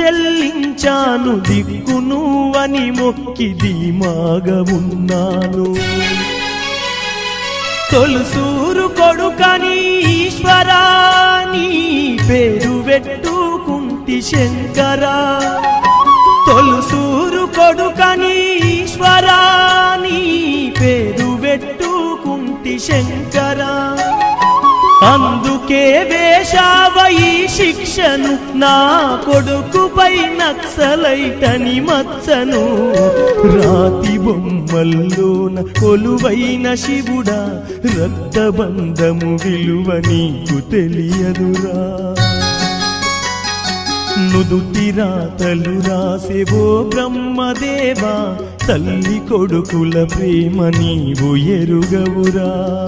చెల్లించాను దిక్కును అని మొక్కి ధీమాగా ఉన్నాను తొలుసూరు కొడుకని ఈశ్వరాని పేరు పెట్టుకుంటి శంకరా. తొలుసూరు కొడుకని ఈశ్వరాని పేరు పెట్టుకుంటి శంకరా. అందుకే వేషావ శిక్షను నా కొడుకుపై నక్సలైటని మచ్చను. రాతి బొమ్మల్లోన కొలువైన శివుడా రక్తబంధము విలువ నీకు తెలియదురా. నుదుటి రాతలు రాసేవో బ్రహ్మదేవా తల్లి కొడుకుల ప్రేమ నీవు ఎరుగవురా.